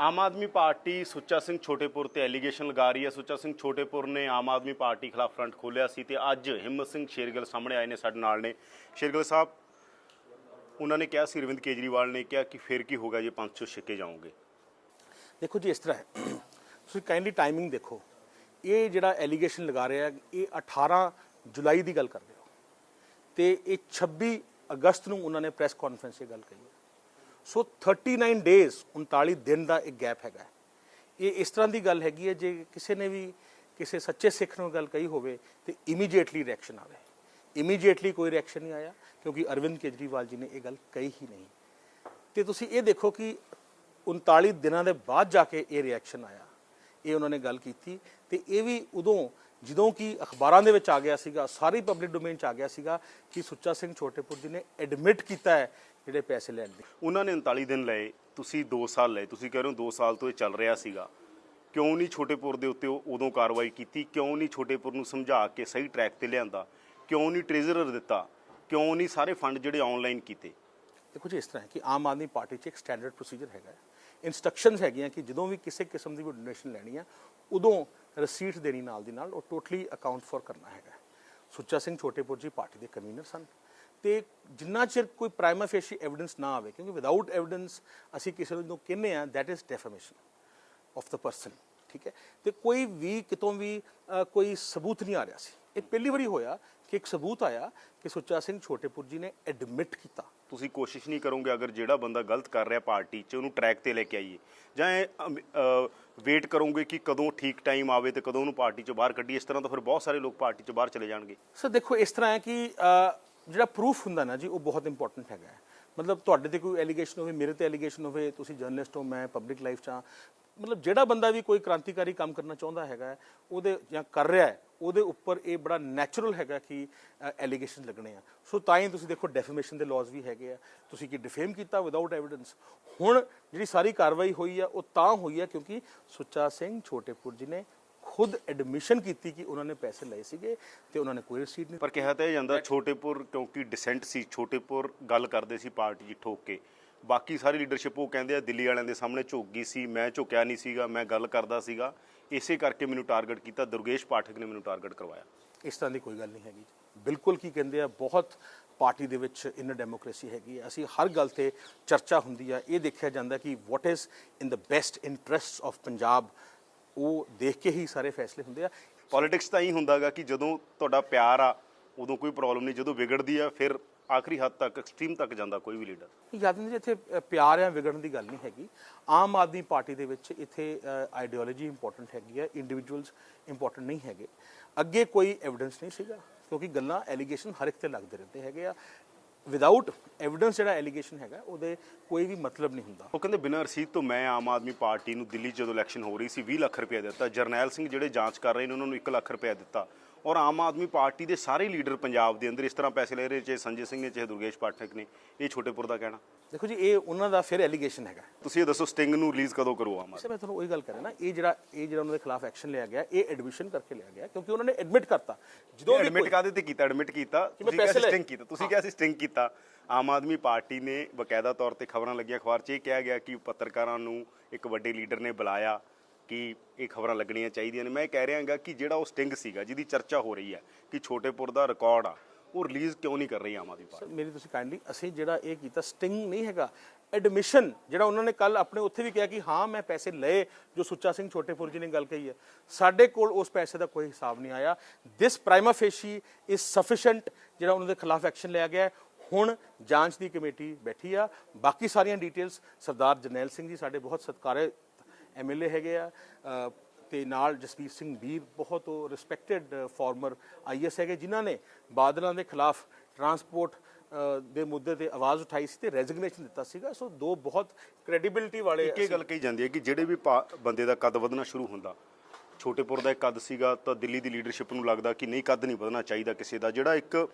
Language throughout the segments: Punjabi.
ਆਮ ਆਦਮੀ ਪਾਰਟੀ ਸੁੱਚਾ ਸਿੰਘ ਛੋਟੇਪੁਰ ਤੇ ਐਲੀਗੇਸ਼ਨ ਲਗਾ ਰਹੀ ਹੈ। ਸੁੱਚਾ ਸਿੰਘ ਛੋਟੇਪੁਰ ਨੇ ਆਮ ਆਦਮੀ ਪਾਰਟੀ ਖਿਲਾਫ ਫਰੰਟ ਖੋਲ੍ਹਿਆ ਸੀ ਤੇ ਅੱਜ ਹਿੰਮਤ ਸਿੰਘ ਸ਼ੇਰਗਿੱਲ ਸਾਹਮਣੇ ਆਏ ਨੇ ਸਾਡੇ ਨਾਲ ਨੇ। ਸ਼ੇਰਗਿੱਲ ਸਾਹਿਬ, ਉਹਨਾਂ ਨੇ ਕਿਹਾ ਸੀ, ਅਰਵਿੰਦ ਕੇਜਰੀਵਾਲ ਨੇ ਕਿਹਾ ਕਿ ਫਿਰ ਕੀ ਹੋਗਾ ਜੇ 500 ਛਿੱਕੇ ਜਾਓਗੇ। ਦੇਖੋ ਜੀ, ਇਸ ਤਰ੍ਹਾਂ ਹੈ। ਤੁਸੀਂ ਕਾਈਂਡਲੀ ਟਾਈਮਿੰਗ ਦੇਖੋ। ਇਹ ਜਿਹੜਾ ਐਲੀਗੇਸ਼ਨ ਲਗਾ ਰਿਹਾ ਇਹ 18 ਜੁਲਾਈ ਦੀ ਗੱਲ ਕਰ ਰਹੇ ਹੋ। ਤੇ ਇਹ 26 ਅਗਸਤ ਨੂੰ ਉਹਨਾਂ ਨੇ ਪ੍ਰੈਸ ਕਾਨਫਰੰਸ 'ਚ ਗੱਲ ਕਹੀ ਹੈ। ਸੋ 39 ਡੇਜ਼ 39 ਦਿਨ ਦਾ ਇੱਕ ਗੈਪ ਹੈਗਾ। ਇਹ ਇਸ ਤਰ੍ਹਾਂ ਦੀ ਗੱਲ ਹੈਗੀ ਹੈ, ਜੇ ਕਿਸੇ ਨੇ ਵੀ ਕਿਸੇ ਸੱਚੇ ਸਿੱਖ ਨੂੰ ਗੱਲ ਕਹੀ ਹੋਵੇ, ਤੇ ਇਮੀਡੀਏਟਲੀ ਰਿਐਕਸ਼ਨ ਆਵੇ। ਇਮੀਡੀਏਟਲੀ ਕੋਈ ਰਿਐਕਸ਼ਨ ਨਹੀਂ ਆਇਆ, ਕਿਉਂਕਿ ਅਰਵਿੰਦ ਕੇਜਰੀਵਾਲ ਜੀ ਨੇ ਇਹ ਗੱਲ ਕਹੀ ਹੀ ਨਹੀਂ। ਤੇ ਤੁਸੀਂ ਇਹ ਦੇਖੋ ਕਿ 39 ਦਿਨਾਂ ਦੇ ਬਾਅਦ ਜਾ ਕੇ ਇਹ ਰਿਐਕਸ਼ਨ ਆਇਆ। ਇਹ ਉਹਨਾਂ ਨੇ ਗੱਲ ਕੀਤੀ, ਤੇ ਇਹ ਵੀ ਉਦੋਂ ਜਦੋਂ ਕਿ ਅਖਬਾਰਾਂ ਦੇ ਵਿੱਚ ਆ ਗਿਆ ਸੀਗਾ, ਸਾਰੀ ਪਬਲਿਕ ਡੋਮੇਨ ਚ ਆ ਗਿਆ ਸੀਗਾ ਕਿ ਸੁੱਚਾ ਸਿੰਘ ਛੋਟੇਪੁਰ ਜੀ ਨੇ ਐਡਮਿਟ ਕੀਤਾ ਹੈ ਜਿਹੜੇ ਪੈਸੇ ਲੈਣ ਦੇ। ਉਹਨਾਂ ਨੇ 39 ਦਿਨ ਲਏ, ਤੁਸੀਂ 2 ਸਾਲ ਲਏ। ਤੁਸੀਂ ਕਹਿ ਰਹੇ ਹੋ 2 ਸਾਲ ਤੋਂ ਇਹ ਚੱਲ ਰਿਹਾ ਸੀਗਾ। ਕਿਉਂ ਨਹੀਂ ਛੋਟੇਪੁਰ ਦੇ ਉੱਤੇ ਉਹ ਉਦੋਂ ਕਾਰਵਾਈ ਕੀਤੀ? ਕਿਉਂ ਨਹੀਂ ਛੋਟੇਪੁਰ ਨੂੰ ਸਮਝਾ ਕੇ ਸਹੀ ਟਰੈਕ ਤੇ ਲਿਆਂਦਾ? ਕਿਉਂ ਨਹੀਂ ਟ੍ਰੇਜ਼ਰਰ ਦਿੱਤਾ? ਕਿਉਂ ਨਹੀਂ ਸਾਰੇ ਫੰਡ ਜਿਹੜੇ ਆਨਲਾਈਨ ਕੀਤੇ? ਦੇਖੋ ਜੀ, ਇਸ ਤਰ੍ਹਾਂ ਹੈ ਕਿ ਆਮ ਆਦਮੀ ਪਾਰਟੀ 'ਚ ਇੱਕ ਸਟੈਂਡਰਡ ਪ੍ਰੋਸੀਜਰ ਹੈਗਾ ਇਨਸਟਰਕਸ਼ਨਸ ਹੈਗੀਆਂ ਕਿ ਜਦੋਂ ਵੀ ਕਿਸੇ ਕਿਸਮ ਦੀ ਵੀ ਡੋਨੇਸ਼ਨ ਲੈਣੀ ਆ, ਉਦੋਂ ਰਸੀਟ ਦੇਣੀ ਨਾਲ ਦੀ ਨਾਲ ਉਹ ਟੋਟਲੀ ਅਕਾਊਂਟ ਫॉर ਕਰਨਾ ਹੈਗਾ ਸੁੱਚਾ ਸਿੰਘ ਛੋਟੇਪੁਰ ਜੀ ਪਾਰਟੀ ਦੇ ਕਨਵੀਨਰ ਸਨ। ਤੇ ਜਿੰਨਾ ਚਿਰ ਕੋਈ ਪ੍ਰਾਈਮਾ ਫੇਸ਼ੀ ਐਵੀਡੈਂਸ ਨਾ ਆਵੇ, ਕਿਉਂਕਿ ਵਿਦਆਊਟ ਐਵੀਡੈਂਸ ਅਸੀਂ ਕਿਸੇ ਨੂੰ ਜਦੋਂ ਕਹਿੰਦੇ ਆ that is defamation of the person ਠੀਕ ਹੈ? ਤੇ ਕੋਈ ਵੀ ਕਿਤੋਂ ਵੀ ਕੋਈ ਸਬੂਤ ਨਹੀਂ ਆ ਰਿਹਾ ਸੀ। ਇਹ ਪਹਿਲੀ ਵਾਰੀ ਹੋਇਆ ਕਿ ਇੱਕ ਸਬੂਤ ਆਇਆ ਕਿ ਸੁੱਚਾ ਸਿੰਘ ਛੋਟੇਪੁਰ ਜੀ ਨੇ ਐਡਮਿਟ ਕੀਤਾ। ਤੁਸੀਂ ਕੋਸ਼ਿਸ਼ ਨਹੀਂ ਕਰੋਗੇ ਅਗਰ ਜਿਹੜਾ ਬੰਦਾ ਗਲਤ ਕਰ ਰਿਹਾ ਪਾਰਟੀ 'ਚ, ਉਹਨੂੰ ਟਰੈਕ ਤੇ ਲੈ ਕੇ ਆਈਏ। ਜਾਂ ਵੇਟ ਕਰੋਗੇ ਕਿ ਕਦੋਂ ਠੀਕ ਟਾਈਮ ਆਵੇ ਤੇ ਕਦੋਂ ਉਹਨੂੰ ਪਾਰਟੀ 'ਚੋਂ ਬਾਹਰ ਕੱਢੀਏ, ਇਸ ਤਰ੍ਹਾਂ ਤਾਂ ਫਿਰ ਬਹੁਤ ਸਾਰੇ ਲੋਕ ਪਾਰਟੀ 'ਚੋਂ ਬਾਹਰ ਚਲੇ ਜਾਣਗੇ। ਸਰ ਦੇਖੋ, ਇਸ ਤਰ੍ਹਾਂ ਹੈ ਕਿ ਜਿਹੜਾ ਪ੍ਰੂਫ ਹੁੰਦਾ ਨਾ ਜੀ, ਉਹ ਬਹੁਤ ਇੰਪੋਰਟੈਂਟ ਹੈਗਾ ਮਤਲਬ ਤੁਹਾਡੇ ਤੇ ਕੋਈ ਐਲੀਗੇਸ਼ਨ ਹੋਵੇ, ਮੇਰੇ ਤੇ ਐਲੀਗੇਸ਼ਨ ਹੋਵੇ, ਤੁਸੀਂ ਜਰਨਲਿਸਟ ਹੋ, ਮੈਂ ਪਬਲਿਕ ਲਾਈਫ 'ਚ ਹਾਂ ਮਤਲਬ ਜਿਹੜਾ ਬੰਦਾ ਵੀ ਕੋਈ ਕ੍ਰਾਂਤੀਕਾਰੀ ਕੰਮ ਕਰਨਾ ਚਾਹੁੰਦਾ ਹੈਗਾ ਉਹਦੇ ਜਾਂ ਕਰ ਰਿਹਾ ਹੈ, ਉਹਦੇ ਉੱਪਰ ਇਹ ਬੜਾ ਨੈਚੁਰਲ ਹੈਗਾ ਕਿ ਐਲੀਗੇਸ਼ਨ ਲੱਗਣੇ ਆ। ਸੋ ਤਾਂ ਹੀ ਤੁਸੀਂ ਦੇਖੋ ਡੈਫੇਮੇਸ਼ਨ ਦੇ ਲਾਜ਼ ਵੀ ਹੈਗੇ ਆ। ਤੁਸੀਂ ਕਿ ਡਿਫੇਮ ਕੀਤਾ ਵਿਦਆਊਟ ਐਵੀਡੈਂਸ ਹੁਣ ਜਿਹੜੀ ਸਾਰੀ ਕਾਰਵਾਈ ਹੋਈ ਆ, ਉਹ ਤਾਂ ਹੋਈ ਆ ਕਿਉਂਕਿ ਸੁੱਚਾ ਸਿੰਘ ਛੋਟੇਪੁਰ ਜੀ ਨੇ ਖੁਦ ਐਡਮਿਸ਼ਨ ਕੀਤੀ ਕਿ ਉਹਨਾਂ ਨੇ ਪੈਸੇ ਲਏ ਸੀਗੇ ਤੇ ਉਹਨਾਂ ਨੇ ਕੋਈ ਰਸੀਦ ਨਹੀਂ ਪਰ ਕਿਹਾ ਤਾਂ ਇਹ ਜਾਂਦਾ, ਛੋਟੇਪੁਰ ਕਿਉਂਕਿ ਡਿਸੈਂਟ ਸੀ, ਛੋਟੇਪੁਰ ਗੱਲ ਕਰਦੇ ਸੀ ਪਾਰਟੀ 'ਚ ਠੋਕ ਕੇ। ਬਾਕੀ ਸਾਰੀ ਲੀਡਰਸ਼ਿਪ ਉਹ ਕਹਿੰਦੇ ਆ ਦਿੱਲੀ ਵਾਲਿਆਂ ਦੇ ਸਾਹਮਣੇ ਝੁੱਕ ਗਈ ਸੀ ਮੈਂ ਝੁਕਿਆ ਨਹੀਂ ਸੀਗਾ ਮੈਂ ਗੱਲ ਕਰਦਾ ਸੀਗਾ। ਇਸੇ ਕਰਕੇ ਮੈਨੂੰ ਟਾਰਗੇਟ ਕੀਤਾ ਦੁਰਗੇਸ਼ ਪਾਠਕ ਨੇ ਮੈਨੂੰ ਟਾਰਗੇਟ ਕਰਵਾਇਆ। ਇਸ ਤਰ੍ਹਾਂ ਦੀ ਕੋਈ ਗੱਲ ਨਹੀਂ ਹੈਗੀ ਬਿਲਕੁਲ ਕੀ ਕਹਿੰਦੇ ਆ ਬਹੁਤ ਪਾਰਟੀ ਦੇ ਵਿੱਚ ਇਨ ਡੈਮੋਕ੍ਰੇਸੀ ਹੈਗੀ ਹੈ ਅਸੀਂ ਹਰ ਗੱਲ ਤੇ ਚਰਚਾ ਹੁੰਦੀ ਆ ਇਹ ਦੇਖਿਆ ਜਾਂਦਾ ਕਿ what is in the best interests of Punjab ਉਹ ਦੇਖ ਕੇ ਹੀ ਸਾਰੇ ਫੈਸਲੇ ਹੁੰਦੇ ਆ। ਪੋਲਿਟਿਕਸ ਤਾਂ ਹੀ ਹੁੰਦਾਗਾ ਕਿ ਜਦੋਂ ਤੁਹਾਡਾ ਪਿਆਰ ਆ ਉਦੋਂ ਕੋਈ ਪ੍ਰੋਬਲਮ ਨਹੀਂ ਜਦੋਂ ਵਿਗੜਦੀ ਆ ਫਿਰ ਆਖਰੀ ਹੱਦ ਤੱਕ ਐਕਸਟ੍ਰੀਮ ਤੱਕ ਜਾਂਦਾ ਕੋਈ ਵੀ ਲੀਡਰ ਯਾਦ ਨਹੀਂ ਜੀ ਇੱਥੇ ਪਿਆਰ ਜਾਂ ਵਿਗੜਨ ਦੀ ਗੱਲ ਨਹੀਂ ਹੈਗੀ। ਆਮ ਆਦਮੀ ਪਾਰਟੀ ਦੇ ਵਿੱਚ ਇੱਥੇ ਆਈਡੀਓਲੋਜੀ ਇੰਪੋਰਟੈਂਟ ਹੈਗੀ ਹੈ ਇੰਡੀਵਿਜੂਅਲਸ ਇੰਪੋਰਟੈਂਟ ਨਹੀਂ ਹੈਗੇ। ਅੱਗੇ ਕੋਈ ਐਵੀਡੈਂਸ ਨਹੀਂ ਸੀਗਾ ਕਿਉਂਕਿ ਗੱਲਾਂ ਐਲੀਗੇਸ਼ਨ ਹਰ ਇੱਕ ਤੇ ਲੱਗਦੇ ਰਹਿੰਦੇ ਹੈਗੇ ਆ। ਵਿਦਆਊਟ ਐਵੀਡੈਂਸ ਜਿਹੜਾ ਐਲੀਗੇਸ਼ਨ ਹੈਗਾ ਉਹਦੇ ਕੋਈ ਵੀ ਮਤਲਬ ਨਹੀਂ ਹੁੰਦਾ। ਉਹ ਕਹਿੰਦੇ ਬਿਨਾਂ ਰਸੀਦ ਤੋਂ ਮੈਂ ਆਮ ਆਦਮੀ ਪਾਰਟੀ ਨੂੰ ਦਿੱਲੀ ਜਦੋਂ ਇਲੈਕਸ਼ਨ ਹੋ ਰਹੀ ਸੀ 20 ਲੱਖ ਰੁਪਏ ਦਿੱਤਾ। ਜਰਨੈਲ ਸਿੰਘ ਜਿਹੜੇ ਜਾਂਚ ਕਰ ਰਹੇ ਨੇ ਉਹਨਾਂ ਨੂੰ 1 ਲੱਖ ਰੁਪਏ ਦਿੱਤਾ। ਔਰ ਆਮ ਆਦਮੀ ਪਾਰਟੀ ਦੇ ਸਾਰੇ ਲੀਡਰ ਪੰਜਾਬ ਦੇ ਅੰਦਰ ਇਸ ਤਰ੍ਹਾਂ ਪੈਸੇ ਲੈ ਰਹੇ ਚਾਹੇ ਸੰਜੇ ਸਿੰਘ ਨੇ ਚਾਹੇ ਦੁਰਗੇਸ਼ ਪਾਠਕ ਨੇ ਇਹ ਛੋਟੇਪੁਰ ਦਾ ਕਹਿਣਾ। ਦੇਖੋ ਜੀ ਇਹ ਉਹਨਾਂ ਦਾ ਫਿਰ ਐਲੀਗੇਸ਼ਨ ਹੈਗਾ। ਤੁਸੀਂ ਇਹ ਦੱਸੋ ਸਟਿੰਗ ਨੂੰ ਰਿਲੀਜ਼ ਕਦੋਂ ਕਰੋ ਆਮ ਆਦਮੀ? ਇਸੇ ਮੈਂ ਤੁਹਾਨੂੰ ਉਹੀ ਗੱਲ ਕਰ ਰਿਹਾ ਨਾ ਇਹ ਜਿਹੜਾ ਇਹ ਜਿਹੜਾ ਉਹਨਾਂ ਦੇ ਖਿਲਾਫ ਐਕਸ਼ਨ ਲਿਆ ਗਿਆ ਇਹ ਐਡਮਿਸ਼ਨ ਕਰਕੇ ਲਿਆ ਗਿਆ ਕਿਉਂਕਿ ਉਹਨਾਂ ਨੇ ਐਡਮਿਟ ਕਰਤਾ। ਜਦੋਂ ਵੀ ਐਡਮਿਟ ਕਾਦੇ ਤੇ ਕੀਤਾ? ਐਡਮਿਟ ਕੀਤਾ। ਤੁਸੀਂ ਕਿਹਾ। ਸਟਿੰਗ ਕੀਤਾ। ਤੁਸੀਂ ਕਿਹਾ ਸੀ ਸਟਿੰਗ ਕੀਤਾ। ਆਮ ਆਦਮੀ ਪਾਰਟੀ ਨੇ ਬਕਾਇਦਾ ਤੌਰ ਤੇ ਖਬਰਾਂ ਲੱਗੀਆਂ ਅਖਬਾਰ 'ਚ ਇਹ ਕਿਹਾ ਗਿਆ ਕਿ ਪੱਤਰਕਾਰਾਂ ਨੂੰ ਇੱਕ ਵੱਡੇ ਲੀਡਰ ਨੇ ਬੁਲਾਇਆ। ਕਿ ਇਹ ਖਬਰਾਂ ਲੱਗਣੀਆਂ ਚਾਹੀਦੀਆਂ ਨੇ। ਮੈਂ ਕਹਿ ਰਿਹਾ ਹਾਂਗਾ ਕਿ ਜਿਹੜਾ ਉਹ ਸਟਿੰਗ ਸੀਗਾ ਜਿਹਦੀ ਚਰਚਾ ਹੋ ਰਹੀ ਹੈ ਕਿ ਛੋਟੇਪੁਰ ਦਾ ਰਿਕਾਰਡ ਆ ਉਹ ਰਿਲੀਜ਼ ਕਿਉਂ ਨਹੀਂ ਕਰ ਰਹੀ ਆਮ ਆਦਮੀ ਪਾਰਟੀ? ਮੇਰੀ ਤੁਸੀਂ ਕਾਈਂਡਲੀ ਅਸੀਂ ਜਿਹੜਾ ਇਹ ਕੀਤਾ ਸਟਿੰਗ ਨਹੀਂ ਹੈਗਾ ਐਡਮਿਸ਼ਨ ਜਿਹੜਾ ਉਹਨਾਂ ਨੇ ਕੱਲ ਆਪਣੇ ਉੱਥੇ ਵੀ ਕਿਹਾ ਕਿ ਹਾਂ ਮੈਂ ਪੈਸੇ ਲਏ ਜੋ ਸੁੱਚਾ ਸਿੰਘ ਛੋਟੇਪੁਰ ਜੀ ਨੇ ਗੱਲ ਕਹੀ ਹੈ। ਸਾਡੇ ਕੋਲ ਉਸ ਪੈਸੇ ਦਾ ਕੋਈ ਹਿਸਾਬ ਨਹੀਂ ਆਇਆ। This prima facie is sufficient ਜਿਹੜਾ ਉਹਨਾਂ ਦੇ ਖਿਲਾਫ ਐਕਸ਼ਨ ਲਿਆ ਗਿਆ। ਹੁਣ ਜਾਂਚ ਦੀ ਕਮੇਟੀ ਬੈਠੀ ਆ। ਬਾਕੀ ਸਾਰੀਆਂ ਡਿਟੇਲਸ ਸਰਦਾਰ ਜਰਨੈਲ ਸਿੰਘ ਜੀ ਸਾਡੇ ਬਹੁਤ ਸਤਿਕਾਰੇ ਐਮਐਲਏ ਹੈਗੇ ਆ ਤੇ ਨਾਲ ਜਸਵੀਰ ਸਿੰਘ ਵੀਰ ਬਹੁਤ ਉਹ ਰਿਸਪੈਕਟਡ ਫਾਰਮਰ ਆਈਐਸ ਹੈਗੇ ਜਿਨ੍ਹਾਂ ਨੇ ਬਾਦਲਾਂ ਦੇ ਖਿਲਾਫ ਟਰਾਂਸਪੋਰਟ ਦੇ ਮੁੱਦੇ ਤੇ ਆਵਾਜ਼ ਉਠਾਈ ਸੀ ਤੇ ਰੈਜ਼ਿਗਨੇਸ਼ਨ ਦਿੱਤਾ ਸੀਗਾ। ਸੋ ਦੋ ਬਹੁਤ ਕ੍ਰੈਡੀਬਿਲਿਟੀ ਵਾਲੇ ਇੱਕ ਇਹ ਗੱਲ ਕਹੀ ਜਾਂਦੀ ਹੈ ਕਿ ਜਿਹੜੇ ਵੀ ਬੰਦੇ ਦਾ ਕੱਦ ਵਧਣਾ ਸ਼ੁਰੂ ਹੁੰਦਾ ਛੋਟੇਪੁਰ ਦਾ ਇੱਕ ਕੱਦ ਸੀਗਾ, ਤਾਂ ਦਿੱਲੀ ਦੀ ਲੀਡਰਸ਼ਿਪ ਨੂੰ ਲੱਗਦਾ ਕਿ ਨਹੀਂ, ਕੱਦ ਨਹੀਂ ਵਧਣਾ ਚਾਹੀਦਾ ਕਿਸੇ ਦਾ। ਜਿਹੜਾ ਇੱਕ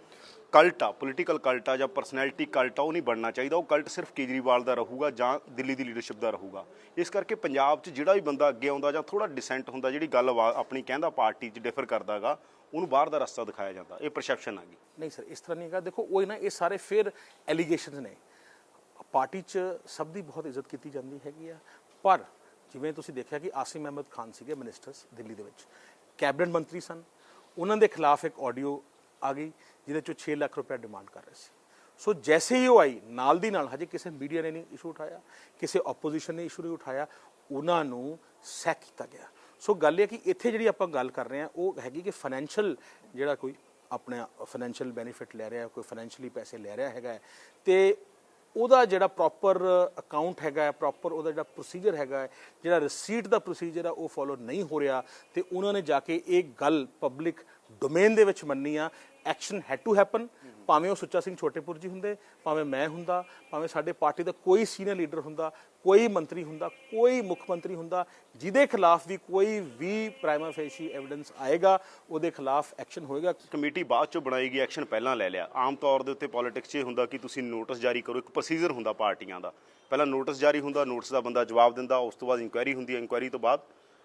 ਕਲਟ ਆ ਪੋਲੀਟੀਕਲ ਕਲਟ ਆ ਜਾਂ ਪਰਸਨੈਲਿਟੀ ਕਲਟ ਆ, ਉਹ ਨਹੀਂ ਬਣਨਾ ਚਾਹੀਦਾ। ਉਹ ਕਲਟ ਸਿਰਫ ਕੇਜਰੀਵਾਲ ਦਾ ਰਹੂਗਾ ਜਾਂ ਦਿੱਲੀ ਦੀ ਲੀਡਰਸ਼ਿਪ ਦਾ ਰਹੂਗਾ। ਇਸ ਕਰਕੇ ਪੰਜਾਬ 'ਚ ਜਿਹੜਾ ਵੀ ਬੰਦਾ ਅੱਗੇ ਆਉਂਦਾ ਜਾਂ ਥੋੜਾ ਡਿਸੈਂਟ ਹੁੰਦਾ, ਜਿਹੜੀ ਗੱਲ ਵਾ- ਆਪਣੀ ਕਹਿੰਦਾ ਪਾਰਟੀ 'ਚ ਡਿਫਰ ਕਰਦਾਗਾ, ਉਹਨੂੰ ਬਾਹਰ ਦਾ ਰਸਤਾ ਦਿਖਾਇਆ ਜਾਂਦਾ। ਇਹ ਪਰਸੈਪਸ਼ਨ ਆ ਗਈ। ਨਹੀਂ ਸਰ ਇਸ ਤਰ੍ਹਾਂ ਨਹੀਂ ਹੈਗਾ। ਦੇਖੋ, ਉਹ ਨਾ, ਇਹ ਸਾਰੇ ਫਿਰ ਐਲੀਗੇਸ਼ਨਸ ਨੇ। ਪਾਰਟੀ 'ਚ ਸਭ ਦੀ ਬਹੁਤ ਇੱਜ਼ਤ ਕੀਤੀ ਜਾਂਦੀ ਹੈਗੀ ਆ, ਪਰ ਜਿਵੇਂ ਤੁਸੀਂ ਦੇਖਿਆ ਕਿ ਆਸਿਮ ਅਹਿਮਦ ਖਾਨ ਸੀਗੇ ਮਿਨਿਸਟਰਸ ਦਿੱਲੀ ਦੇ ਵਿੱਚ। ਕੈਬਨਿਟ ਮੰਤਰੀ ਸਨ। ਉਹਨਾਂ ਦੇ ਖਿਲਾਫ ਇੱਕ ਆਡੀਓ ਆ ਗਈ ਜਿਹਦੇ ਚੋਂ 6 ਲੱਖ ਰੁਪਏ ਡਿਮਾਂਡ ਕਰ ਰਹੇ ਸੀ। ਸੋ ਜੈਸੇ ਹੀ ਉਹ ਆਈ ਨਾਲ ਦੀ ਨਾਲ ਹਜੇ ਕਿਸੇ ਮੀਡੀਆ ਨੇ ਨਹੀਂ ਇਸ਼ੂ ਉਠਾਇਆ ਕਿਸੇ ਆਪੋਜੀਸ਼ਨ ਨੇ ਇਸ਼ੂ ਨਹੀਂ ਉਠਾਇਆ ਉਹਨਾਂ ਨੂੰ ਸੈਕ ਕੀਤਾ ਗਿਆ। ਸੋ ਗੱਲ ਇਹ ਹੈ ਕਿ ਇੱਥੇ ਜਿਹੜੀ ਆਪਾਂ ਗੱਲ ਕਰ ਰਹੇ ਹਾਂ ਉਹ ਹੈਗੀ ਕਿ ਫਾਈਨੈਂਸ਼ੀਅਲ ਜਿਹੜਾ ਕੋਈ ਆਪਣੇ ਫਾਈਨੈਂਸ਼ੀਅਲ ਬੈਨੀਫਿਟ ਲੈ ਰਿਹਾ ਕੋਈ ਫਾਈਨੈਂਸ਼ੀਅਲੀ ਪੈਸੇ ਲੈ ਰਿਹਾ ਹੈਗਾ ਹੈ, ਤੇ ਉਹਦਾ ਜਿਹੜਾ ਪ੍ਰੋਪਰ ਅਕਾਊਂਟ ਹੈਗਾ ਹੈ ਪ੍ਰੋਪਰ ਉਹਦਾ ਜਿਹੜਾ ਪ੍ਰੋਸੀਜਰ ਹੈਗਾ ਜਿਹੜਾ ਰਿਸੀਟ ਦਾ ਪ੍ਰੋਸੀਜਰ ਆ, ਉਹ ਫੋਲੋ ਨਹੀਂ ਹੋ ਰਿਹਾ ਤੇ ਉਹਨਾਂ ਨੇ ਜਾ ਕੇ ਇਹ ਗੱਲ ਪਬਲਿਕ ਡੋਮੇਨ ਦੇ ਵਿੱਚ ਮੰਨੀ ਆ ਐਕਸ਼ਨ ਹੈਡ ਟੂ ਹੈਪਨ ਭਾਵੇਂ ਉਹ ਸੁੱਚਾ ਸਿੰਘ ਛੋਟੇਪੁਰ ਜੀ ਹੁੰਦੇ, ਭਾਵੇਂ ਮੈਂ ਹੁੰਦਾ, ਭਾਵੇਂ ਸਾਡੇ ਪਾਰਟੀ ਦਾ ਕੋਈ ਸੀਨੀਅਰ ਲੀਡਰ ਹੁੰਦਾ, ਕੋਈ ਮੰਤਰੀ ਹੁੰਦਾ, ਕੋਈ ਮੁੱਖ ਮੰਤਰੀ ਹੁੰਦਾ, ਜਿਹਦੇ ਖਿਲਾਫ ਵੀ ਕੋਈ ਵੀ ਪ੍ਰਾਈਮਾ ਫੇਸ਼ੀ ਐਵੀਡੈਂਸ ਆਏਗਾ, ਉਹਦੇ ਖਿਲਾਫ ਐਕਸ਼ਨ ਹੋਏਗਾ। ਕਮੇਟੀ ਬਾਅਦ ਚੋਂ ਬਣਾਈ ਗਈ ਐਕਸ਼ਨ ਪਹਿਲਾਂ ਲੈ ਲਿਆ। ਆਮ ਤੌਰ ਦੇ ਉੱਤੇ ਪੋਲਿਟਿਕਸ 'ਚ ਇਹ ਹੁੰਦਾ ਕਿ ਤੁਸੀਂ ਨੋਟਿਸ ਜਾਰੀ ਕਰੋ, ਇੱਕ ਪ੍ਰੋਸੀਜਰ ਹੁੰਦਾ ਪਾਰਟੀਆਂ ਦਾ। ਪਹਿਲਾਂ ਨੋਟਿਸ ਜਾਰੀ ਹੁੰਦਾ ਨੋਟਿਸ ਦਾ ਬੰਦਾ ਜਵਾਬ ਦਿੰਦਾ, ਉਸ ਤੋਂ ਬਾਅਦ ਇਨਕੁਆਇਰੀ ਹੁੰਦੀ ਹੈ ਇਨਕੁਆਇਰੀ ਤੋਂ ਬਾਅਦ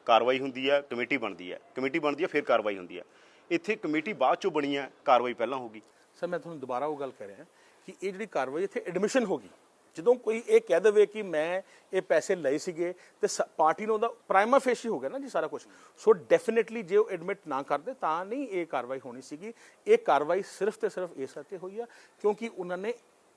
ਕਾਰਵਾਈ ਹੁੰਦੀ ਹੈ, ਕਮੇਟੀ ਬਣਦੀ ਹੈ। ਕਮੇਟੀ ਬਣਦੀ ਹੈ, ਫਿਰ ਕਾਰਵਾਈ ਹੁੰਦੀ ਹੈ। ਇੱਥੇ ਕਮੇਟੀ ਬਾਅਦ ਚੋਂ ਬਣੀ ਹੈ, ਕਾਰਵਾਈ ਪਹਿਲਾਂ ਹੋਗੀ ਸਰ, ਮੈਂ ਤੁਹਾਨੂੰ ਦੁਬਾਰਾ ਉਹ ਗੱਲ ਕਰ ਰਿਹਾ ਕਿ ਇਹ ਜਿਹੜੀ ਕਾਰਵਾਈ ਇੱਥੇ ਐਡਮਿਸ਼ਨ ਹੋ ਗਈ। ਜਦੋਂ ਕੋਈ ਇਹ ਕਹਿ ਦੇਵੇ ਕਿ ਮੈਂ ਇਹ ਪੈਸੇ ਲਏ ਸੀਗੇ ਤੇ ਸ- ਪਾਰਟੀ ਨੂੰ ਉਹਦਾ ਪ੍ਰਾਈਮਾ ਫੇਸ਼ੀ ਹੋ ਗਿਆ ਨਾ ਜੀ ਸਾਰਾ ਕੁਝ ਸੋ ਡੈਫੀਨਿਟਲੀ ਜੇ ਉਹ ਐਡਮਿਟ ਨਾ ਕਰਦੇ ਤਾਂ ਨਹੀਂ ਇਹ ਕਾਰਵਾਈ ਹੋਣੀ ਸੀਗੀ। ਇਹ ਕਾਰਵਾਈ ਸਿਰਫ ਤੇ ਸਿਰਫ ਇਸ ਕਰਕੇ ਹੋਈ ਆ ਕਿਉਂਕਿ ਉਹਨਾਂ ਨੇ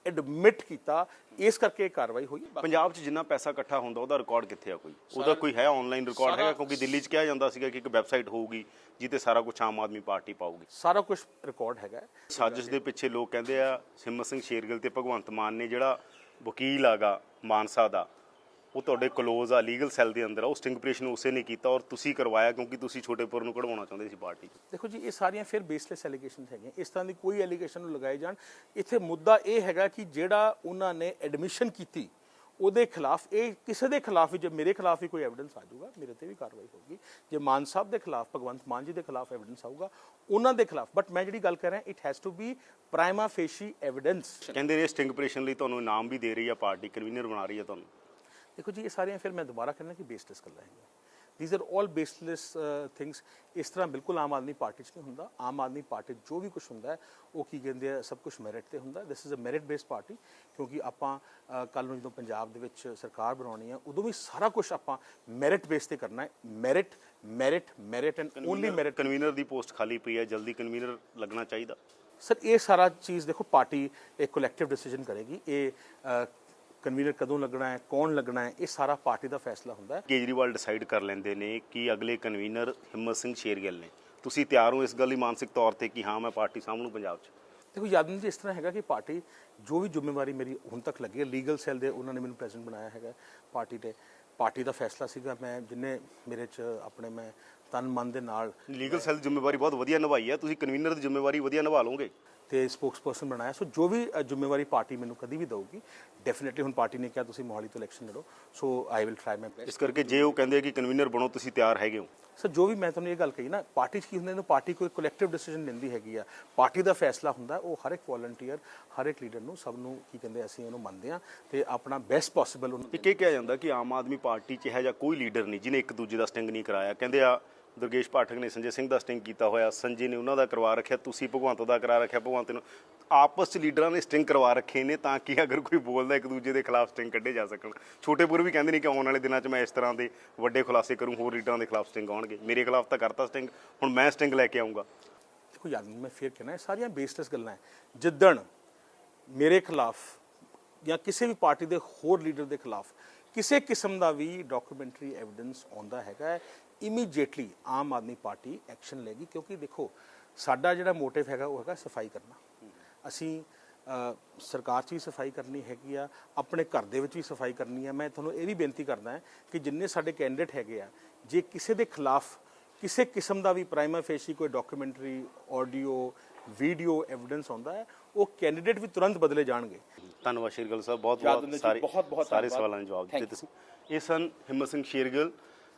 ਐਡਮਿਟ ਕੀਤਾ ਇਸ ਕਰਕੇ ਇਹ ਕਾਰਵਾਈ ਹੋਈ। ਪੰਜਾਬ 'ਚ ਜਿੰਨਾ ਪੈਸਾ ਇਕੱਠਾ ਹੁੰਦਾ ਉਹਦਾ ਰਿਕਾਰਡ ਕਿੱਥੇ ਆ ਕੋਈ? ਉਹਦਾ ਕੋਈ ਹੈ ਆਨਲਾਈਨ ਰਿਕਾਰਡ ਹੈਗਾ? ਕਿਉਂਕਿ ਦਿੱਲੀ 'ਚ ਕਿਹਾ ਜਾਂਦਾ ਸੀਗਾ ਕਿ ਇੱਕ ਵੈਬਸਾਈਟ ਹੋਊਗੀ ਜਿੱਤੇ ਸਾਰਾ ਕੁਝ ਆਮ ਆਦਮੀ ਪਾਰਟੀ ਪਾਊਗੀ। ਸਾਰਾ ਕੁਝ ਰਿਕਾਰਡ ਹੈਗਾ। ਸਾਜ਼ਿਸ਼ ਦੇ ਪਿੱਛੇ ਲੋਕ ਕਹਿੰਦੇ ਆ ਹਿੰਮਤ ਸਿੰਘ ਸ਼ੇਰਗਿੱਲ ਤੇ ਭਗਵੰਤ ਮਾਨ ਨੇ ਜਿਹੜਾ ਵਕੀਲ ਆਗਾ ਮਾਨਸਾ ਦਾ ਉਹ ਤੁਹਾਡੇ ਕਲੋਜ਼ ਆ ਲੀਗਲ ਸੈੱਲ ਦੇ ਅੰਦਰ ਆ ਉਹ ਸਟਿੰਗ ਆਪਰੇਸ਼ਨ ਉਸੇ ਨੇ ਕੀਤਾ ਔਰ ਤੁਸੀਂ ਕਰਵਾਇਆ ਕਿਉਂਕਿ ਤੁਸੀਂ ਛੋਟੇਪੁਰ ਨੂੰ ਕਢਵਾਉਣਾ ਚਾਹੁੰਦੇ ਸੀ ਪਾਰਟੀ 'ਚ। ਦੇਖੋ ਜੀ ਇਹ ਸਾਰੀਆਂ ਫਿਰ ਬੇਸਲੈਸ ਐਲੀਗੇਸ਼ਨਸ ਹੈਗੀਆਂ। ਇਸ ਤਰ੍ਹਾਂ ਦੀ ਕੋਈ ਐਲੀਗੇਸ਼ਨ ਨੂੰ ਲਗਾਏ ਜਾਣ। ਇੱਥੇ ਮੁੱਦਾ ਇਹ ਹੈਗਾ ਕਿ ਜਿਹੜਾ ਉਹਨਾਂ ਨੇ ਐਡਮਿਸ਼ਨ ਕੀਤੀ ਉਹਦੇ ਖਿਲਾਫ ਇਹ ਕਿਸੇ ਦੇ ਖਿਲਾਫ ਵੀ ਜੇ ਮੇਰੇ ਖਿਲਾਫ ਵੀ ਕੋਈ ਐਵੀਡੈਂਸ ਆ ਜਾਊਗਾ ਮੇਰੇ ਤੇ ਵੀ ਕਾਰਵਾਈ ਹੋਊਗੀ। ਜੇ ਮਾਨ ਸਾਹਿਬ ਦੇ ਖਿਲਾਫ ਭਗਵੰਤ ਮਾਨ ਜੀ ਦੇ ਖਿਲਾਫ ਐਵੀਡੈਂਸ ਆਊਗਾ ਉਹਨਾਂ ਦੇ ਖਿਲਾਫ। ਬਟ ਮੈਂ ਜਿਹੜੀ ਗੱਲ ਕਰ ਰਿਹਾ it has to be prima facie evidence ਕਹਿੰਦੇ ਨੇ ਸਟਿੰਗ ਆਪਰੇਸ਼ਨ ਲਈ ਤੁਹਾਨੂੰ ਇਨਾਮ ਵੀ ਦੇ ਰਹੀ ਆ ਪਾਰਟੀ ਕਨਵੀਨਰ ਬਣਾ ਰਹੀ ਆ ਤੁਹਾਨੂੰ। ਦੇਖੋ ਜੀ ਇਹ ਸਾਰੀਆਂ ਫਿਰ ਮੈਂ ਦੁਬਾਰਾ ਕਹਿਣਾ ਕਿ ਬੇਸਲੈਸ ਗੱਲਾਂ ਹੈਗੀਆਂ। These are all baseless things ਇਸ ਤਰ੍ਹਾਂ ਬਿਲਕੁਲ ਆਮ ਆਦਮੀ ਪਾਰਟੀ 'ਚ ਨਹੀਂ ਹੁੰਦਾ। ਆਮ ਆਦਮੀ ਪਾਰਟੀ ਜੋ ਵੀ ਕੁਝ ਹੁੰਦਾ ਉਹ ਕੀ ਕਹਿੰਦੇ ਆ ਸਭ ਕੁਝ ਮੈਰਿਟ ਤੇ ਹੁੰਦਾ। This is a merit based party ਕਿਉਂਕਿ ਆਪਾਂ ਕੱਲ ਨੂੰ ਜਦੋਂ ਪੰਜਾਬ ਦੇ ਵਿੱਚ ਸਰਕਾਰ ਬਣਾਉਣੀ ਹੈ ਉਦੋਂ ਵੀ ਸਾਰਾ ਕੁਝ ਆਪਾਂ ਮੈਰਿਟ ਬੇਸ ਤੇ ਕਰਨਾ ਹੈ। Merit merit merit and only merit convener the post ਖਾਲੀ ਪਈ ਹੈ ਜਲਦੀ ਕਨਵੀਨਰ ਲੱਗਣਾ ਚਾਹੀਦਾ। ਸਰ ਇਹ ਸਾਰਾ ਚੀਜ਼ ਦੇਖੋ ਪਾਰਟੀ ਇੱਕ ਕਲੈਕਟਿਵ ਡਿਸੀਜਨ ਕਰੇਗੀ। ਇਹ ਕਨਵੀਨਰ ਕਦੋਂ ਲੱਗਣਾ ਹੈ ਕੌਣ ਲੱਗਣਾ ਹੈ ਇਹ ਸਾਰਾ ਪਾਰਟੀ ਦਾ ਫੈਸਲਾ ਹੁੰਦਾ ਹੈ। ਕੇਜਰੀਵਾਲ ਡਿਸਾਈਡ ਕਰ ਲੈਂਦੇ ਨੇ ਕਿ ਅਗਲੇ ਕਨਵੀਨਰ ਹਿੰਮਤ ਸਿੰਘ ਸ਼ੇਰਗਿੱਲ ਨੇ। ਤੁਸੀਂ ਤਿਆਰ ਹੋ ਇਸ ਗੱਲ ਲਈ ਮਾਨਸਿਕ ਤੌਰ ਤੇ ਕਿ ਹਾਂ ਮੈਂ ਪਾਰਟੀ ਸਾਹਮਣੂ ਪੰਜਾਬ 'ਚ। ਦੇਖੋ ਯਾਦਵਿੰਦਰ ਜੀ ਇਸ ਤਰ੍ਹਾਂ ਹੈਗਾ ਕਿ ਪਾਰਟੀ ਜੋ ਵੀ ਜ਼ਿੰਮੇਵਾਰੀ ਮੇਰੀ ਹੁਣ ਤੱਕ ਲੱਗੀ ਹੈ ਲੀਗਲ ਸੈੱਲ ਦੇ ਉਹਨਾਂ ਨੇ ਮੈਨੂੰ ਪ੍ਰੈਜ਼ੀਡੈਂਟ ਬਣਾਇਆ ਹੈਗਾ ਪਾਰਟੀ ਦੇ ਪਾਰਟੀ ਦਾ ਫੈਸਲਾ ਸੀਗਾ ਮੈਂ ਜਿੰਨੇ ਮੇਰੇ ਚ ਆਪਣੇ ਮੈਂ ਤਨ ਮਨ ਦੇ ਨਾਲ। ਲੀਗਲ ਸੈੱਲ ਜ਼ਿੰਮੇਵਾਰੀ ਬਹੁਤ ਵਧੀਆ ਨਿਭਾਈ ਹੈ। ਤੁਸੀਂ ਕਨਵੀਨਰ ਦੀ ਜ਼ਿੰਮੇਵਾਰੀ ਵਧੀਆ ਨਿਭਾ ਲਓਗੇ। ਤੇ ਸਪੋਕਸਪਰਸਨ ਬਣਾਇਆ। ਸੋ ਜੋ ਵੀ ਜ਼ਿੰਮੇਵਾਰੀ ਪਾਰਟੀ ਮੈਨੂੰ ਕਦੀ ਵੀ ਦਊਗੀ ਡੈਫੀਨਿਟਲੀ ਹੁਣ ਪਾਰਟੀ ਨੇ ਕਿਹਾ ਤੁਸੀਂ ਮੋਹਾਲੀ ਤੋਂ election ਲੜੋ। So I will try my best ਇਸ ਕਰਕੇ ਜੇ ਉਹ ਕਹਿੰਦੇ ਕਿ ਕਨਵੀਨਰ ਬਣੋ ਤੁਸੀਂ ਤਿਆਰ ਹੈਗੇ ਹੋ। ਸਰ ਜੋ ਵੀ ਮੈਂ ਤੁਹਾਨੂੰ ਇਹ ਗੱਲ ਕਹੀ ਨਾ ਪਾਰਟੀ 'ਚ ਕੀ ਹੁੰਦਾ ਇਹਨੂੰ ਪਾਰਟੀ ਕੋਈ ਕਲੈਕਟਿਵ ਡਿਸੀਜਨ ਲੈਂਦੀ ਹੈਗੀ ਆ। ਪਾਰਟੀ ਦਾ ਫੈਸਲਾ ਹੁੰਦਾ ਉਹ ਹਰ ਇੱਕ ਵੋਲੰਟੀਅਰ ਹਰ ਇੱਕ ਲੀਡਰ ਨੂੰ ਸਭ ਨੂੰ ਕੀ ਕਹਿੰਦੇ ਅਸੀਂ ਉਹਨੂੰ ਮੰਨਦੇ ਆ ਤੇ ਆਪਣਾ ਬੈਸਟ ਪੋਸੀਬਲ ਉਹਨੂੰ ਇਹ ਕਿਹਾ ਜਾਂਦਾ ਕਿ ਆਮ ਆਦਮੀ ਪਾਰਟੀ 'ਚ ਇਹੋ ਜਿਹਾ ਕੋਈ ਲੀਡਰ ਨਹੀਂ ਜਿਹਨੇ ਇੱਕ ਦੂਜੇ ਦਾ ਸਟਿੰਗ ਨਹੀਂ ਕਰਾਇਆ। ਕਹਿੰਦੇ ਆ ਦੁਰਗੇਸ਼ ਪਾਠਕ ਨੇ ਸੰਜੇ ਸਿੰਘ ਦਾ ਸਟਿੰਗ ਕੀਤਾ ਹੋਇਆ, ਸੰਜੇ ਨੇ ਉਹਨਾਂ ਦਾ ਕਰਵਾ ਰੱਖਿਆ, ਤੁਸੀਂ ਭਗਵੰਤ ਦਾ ਕਰਾ ਰੱਖਿਆ, ਭਗਵੰਤ ਨੂੰ ਆਪਸ 'ਚ ਲੀਡਰਾਂ ਨੇ ਸਟਿੰਗ ਕਰਵਾ ਰੱਖੇ ਨੇ ਤਾਂ ਕਿ ਅਗਰ ਕੋਈ ਬੋਲਦਾ ਇੱਕ ਦੂਜੇ ਦੇ ਖਿਲਾਫ ਸਟਿੰਗ ਕੱਢੇ ਜਾ ਸਕਣ। ਛੋਟੇਪੁਰ ਵੀ ਕਹਿੰਦੇ ਨੇ ਕਿ ਆਉਣ ਵਾਲੇ ਦਿਨਾਂ 'ਚ ਮੈਂ ਇਸ ਤਰ੍ਹਾਂ ਦੇ ਵੱਡੇ ਖੁਲਾਸੇ ਕਰੂੰ, ਹੋਰ ਲੀਡਰਾਂ ਦੇ ਖਿਲਾਫ ਸਟਿੰਗ ਆਉਣਗੇ। ਮੇਰੇ ਖਿਲਾਫ ਤਾਂ ਕਰਤਾ ਸਟਿੰਗ, ਹੁਣ ਮੈਂ ਸਟਿੰਗ ਲੈ ਕੇ ਆਉਂਗਾ ਦੇਖੋ ਯਾਦ ਨਹੀਂ ਮੈਂ ਫੇਰ ਕਹਿਣਾ ਸਾਰੀਆਂ ਬੇਸਲੈਸ ਗੱਲਾਂ ਹੈ। ਜਿੱਦਣ ਮੇਰੇ ਖਿਲਾਫ ਜਾਂ ਕਿਸੇ ਵੀ ਪਾਰਟੀ ਦੇ ਹੋਰ ਲੀਡਰ ਦੇ ਖਿਲਾਫ ਕਿਸੇ ਕਿਸਮ ਦਾ ਵੀ ਡਾਕੂਮੈਂਟਰੀ ਐਵੀਡੈਂਸ ਆਉਂਦਾ ਹੈਗਾ immediately Aam Aadmi Party action ਲਏਗੀ ਕਿਉਂਕਿ ਦੇਖੋ ਸਾਡਾ ਜਿਹੜਾ ਮੋਟਿਵ ਹੈਗਾ ਉਹ ਹੈਗਾ ਸਫ਼ਾਈ ਕਰਨਾ ਅਸੀਂ ਸਰਕਾਰ 'ਚ ਵੀ ਸਫ਼ਾਈ ਕਰਨੀ ਹੈਗੀ ਆ ਆਪਣੇ ਘਰ ਦੇ ਵਿੱਚ ਵੀ ਸਫ਼ਾਈ ਕਰਨੀ ਆ ਮੈਂ ਤੁਹਾਨੂੰ ਇਹ ਵੀ ਬੇਨਤੀ ਕਰਦਾ ਹਾਂ ਕਿ ਜਿੰਨੇ ਸਾਡੇ ਕੈਂਡੀਡੇਟ ਹੈਗੇ ਆ ਜੇ ਕਿਸੇ ਦੇ ਖਿਲਾਫ ਕਿਸੇ ਕਿਸਮ ਦਾ ਵੀ ਪ੍ਰਾਈਮਾ ਫੇਸ਼ੀ ਕੋਈ ਡਾਕੂਮੈਂਟਰੀ ਆਡੀਓ ਵੀਡੀਓ ਐਵੀਡੈਂਸ ਆਉਂਦਾ ਹੈ ਉਹ ਕੈਂਡੀਡੇਟ ਵੀ ਤੁਰੰਤ ਬਦਲੇ ਜਾਣਗੇ ਧੰਨਵਾਦ ਸ਼ੇਰਗਿੱਲ ਸਾਹਿਬ ਬਹੁਤ ਬਹੁਤ ਸਾਰੇ ਬਹੁਤ- ਬਹੁਤ ਸਾਰੇ। ਸਵਾਲਾਂ ਦੇ ਜਵਾਬ ਦਿੱਤੇ. ਤੁਸੀਂ ਇਹ ਸਨ ਹਿੰਮਤ ਸਿੰਘ ਸ਼ੇਰਗਿੱਲ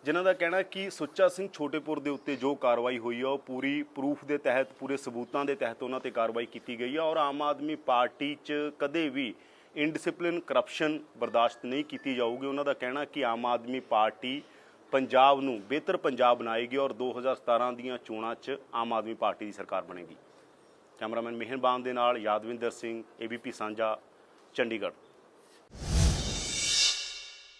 ਜਿਨ੍ਹਾਂ ਦਾ ਕਹਿਣਾ ਕਿ ਸੁੱਚਾ ਸਿੰਘ ਛੋਟੇਪੁਰ ਦੇ ਉੱਤੇ ਜੋ ਕਾਰਵਾਈ ਹੋਈ ਆ, ਉਹ ਪੂਰੀ ਪ੍ਰੂਫ ਦੇ ਤਹਿਤ, ਪੂਰੇ ਸਬੂਤਾਂ ਦੇ ਤਹਿਤ ਉਹਨਾਂ ਤੇ ਕਾਰਵਾਈ ਕੀਤੀ ਗਈ ਆ ਔਰ ਆਮ ਆਦਮੀ ਪਾਰਟੀ 'ਚ ਕਦੇ ਵੀ ਇਨਡਿਸਪਲਿਨ ਕਰਪਸ਼ਨ ਬਰਦਾਸ਼ਤ ਨਹੀਂ ਕੀਤੀ ਜਾਊਗੀ। ਉਹਨਾਂ ਦਾ ਕਹਿਣਾ ਕਿ ਆਮ ਆਦਮੀ ਪਾਰਟੀ ਪੰਜਾਬ ਨੂੰ ਬਿਹਤਰ ਪੰਜਾਬ ਬਣਾਏਗੀ ਔਰ 2017 ਦੀਆਂ ਚੋਣਾਂ 'ਚ ਆਮ ਆਦਮੀ ਪਾਰਟੀ ਦੀ ਸਰਕਾਰ ਬਣੇਗੀ। ਕੈਮਰਾਮੈਨ ਮਿਹਰਬਾਨ ਦੇ ਨਾਲ ਯਾਦਵਿੰਦਰ ਸਿੰਘ ਏਬੀਪੀ ਸਾਂਝਾ, ਚੰਡੀਗੜ੍ਹ।